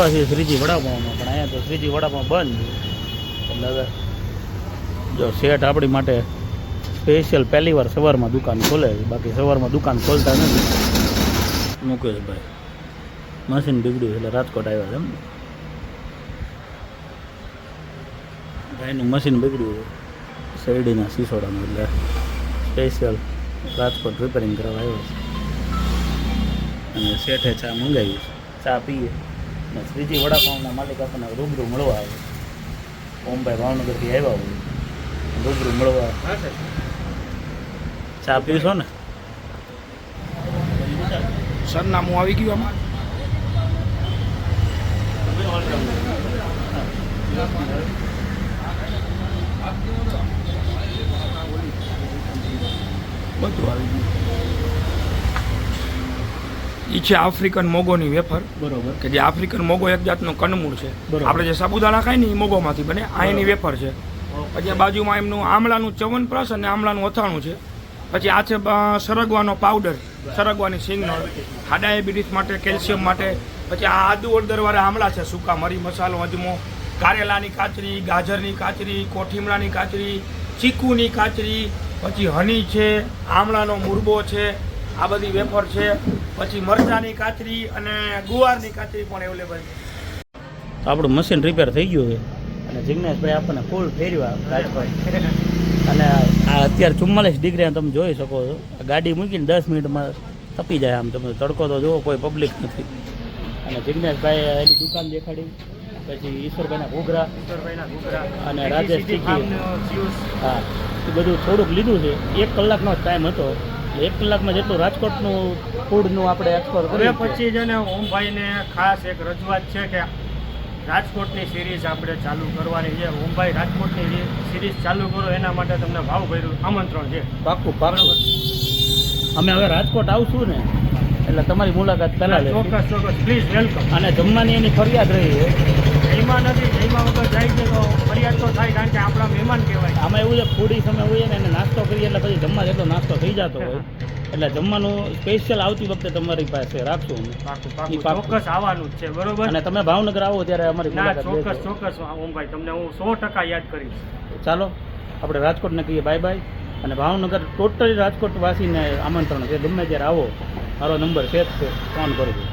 આવ્યા છીએ શ્રીજી વડાપાઉંમાં પણ અહીંયા તો શ્રીજી વડાપાઉં બંધ એટલે હવે જો શેઠ આપણી માટે સ્પેશિયલ પહેલી વાર સવારમાં દુકાન ખોલે છે. બાકી સવારમાં દુકાન ખોલતા નથી. મુકેશભાઈ મશીન બગડ્યું એટલે રાજકોટ આવ્યા છે એમ? ભાઈનું મશીન બગડ્યું શેરડીના સિસોડાનું એટલે સ્પેશિયલ રાજકોટ રિપેરિંગ કરવા આવ્યો છે. અને શેઠે ચા મંગાવી ચા પીએ. અને શ્રીજી વડાપાઉંના માલિક આપણને રૂબરૂ મળવા આવે. ઓમભાઈ ભાવનગરથી આવ્યા હોય. રૂબરૂ મળવા. ચા પીશો ને? સરનામું આવી ગયું આમાં. બધું આવી ગયું. ઈ છે આફ્રિકન મોગોની વેફર. બરોબર. કે જે આફ્રિકન મોગો એક જાતનો કનમૂળ છે. આપણે જે સાબુદાણા ખાય ને એ મોગોમાંથી બને. આ એની વેફર છે. પછી બાજુમાં એમનું આમળાનું ચવનપ્રસ અને આમળાનું અથાણું છે. પછી આ છે સરગવાનો પાવડર. સરગવાની સિંગનો આ ડાયાબિટીસ માટે કેલ્શિયમ માટે. પછી આ આદુ હળદરવાળા આમળા છે. સૂકા મરી મસાલો અજમો કારેલાની કાચરી ગાજરની કાચરી કોઠીમડાની કાચરી ચીકુની કાચરી. પછી હની છે આમળાનો મુરબો છે. આ બધી વેફર છે. પછી મરચાની કાચરી અને ગુવારની કાચરી પણ અવેલેબલ છે. તો આપણું મશીન રિપેર થઈ ગયું છે. અને જિજ્ઞેશભાઈ આપણને ફૂલ ફેરવા રાજકોટ. અને આ અત્યારે ચુમ્માલીસ ડિગ્રી તમે જોઈ શકો છો. ગાડી મૂકીને દસ મિનિટમાં તપી જાય આમ. તમે તડકો તો જુઓ કોઈ પબ્લિક નથી. અને જિજ્ઞેશભાઈ એની દુકાન દેખાડી. પછી ઈશ્વરભાઈના ઘૂઘરા. અને રાજેશ હા એ બધું થોડુંક લીધું છે. એક કલાકનો જ ટાઈમ હતો. એક કલાકમાં જેટલું રાજકોટનું ફૂડનું આપણે એક્સપ્લોર કરીએ પછી છે ને ઓમભાઈને ખાસ એક રજૂઆત છે કે રાજકોટની સિરીઝ આપણે ચાલુ કરવાની છે. ઓમભાઈ રાજકોટની સિરીઝ ચાલુ કરો એના માટે તમને ભાવ ભર્યું આમંત્રણ છે. પાકું પાકું અમે હવે રાજકોટ આવશું ને એટલે તમારી મુલાકાત પહેલાં ચોક્કસ ચોક્કસ. પ્લીઝ વેલકમ અને જમવાની એની ફરિયાદ રહી છે. જયમાં નથી જયમાં વગર જાય છે તો ફરિયાદ તો થાય કારણ કે આપણા મહેમાન કહેવાય. આમાં એવું છે ફૂડી સમય હોઈએ ને એને નાસ્તો કરીએ એટલે પછી જમવા જેટલો નાસ્તો જતો હોય. એટલે જમવાનું સ્પેશિયલ આવતી વખતે તમારી પાસે રાખશું અમે. ચોક્કસ આવવાનું જ છે બરોબર? અને તમે ભાવનગર આવો ત્યારે અમારી ચોક્કસ. ચોક્કસ ઓમભાઈ તમને હું સો ટકા યાદ કરીશ. ચાલો આપણે રાજકોટને કહીએ બાય બાય અને ભાવનગર ટોટલી રાજકોટ વાસીને આમંત્રણ છે. ગમે ત્યારે આવો મારો નંબર છે જ છે ફોન કરજો.